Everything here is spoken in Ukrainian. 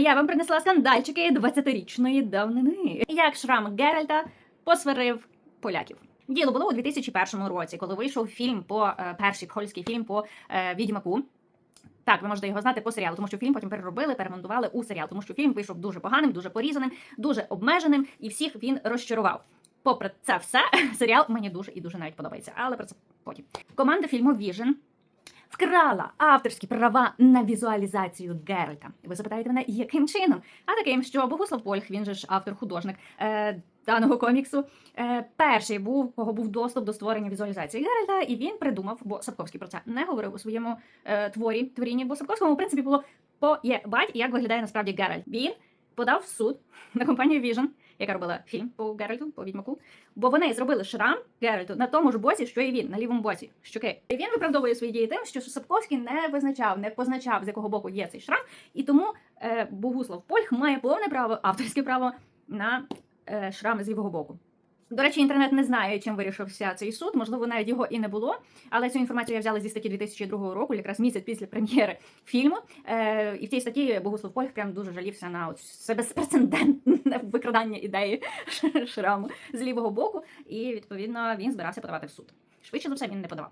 Я вам принесла скандальчики 20-річної давнини. Як шрам Геральта посварив поляків. Діло було у 2001 році, коли вийшов фільм по е, перший польський фільм по е, відьмаку. Так, ви можете його знати по серіалу, тому що фільм потім переробили, перемонтували у серіал, тому що фільм вийшов дуже поганим, дуже порізаним, дуже обмеженим, і всіх він розчарував. Попри це все, серіал мені дуже і дуже навіть подобається, але про це потім. Команда фільму Vision вкрала авторські права на візуалізацію Геральта. Ви запитаєте мене, яким чином? А таким, що Богуслав Польх, він же ж автор-художник е, даного коміксу, е, перший був, кого був доступ до створення візуалізації Геральта, і він придумав, бо Сапковський про це не говорив у своєму е, творі творінні, бо Сапковському, в принципі, було поєбать, як виглядає насправді Геральт. Він подав в суд на компанію Vision, яка робила фільм по Геральту, по відьмаку, бо вони зробили шрам Геральту на тому ж боці, що і він, на лівому боці щоки. І він виправдовує свої дії тим, що Сапковський не визначав, не позначав, з якого боку є цей шрам, і тому е, Богуслав Польх має повне право, авторське право на е, шрами з лівого боку. До речі, інтернет не знає, чим вирішився цей суд. Можливо, навіть його і не було. Але цю інформацію я взяла зі статті 2002 року, якраз місяць після прем'єри фільму. Е, і в цій статті Богуслав Польх прям дуже жалівся на це безпрецедентне викрадання ідеї шраму з лівого боку. І відповідно він збирався подавати в суд. Швидше за все він не подавав.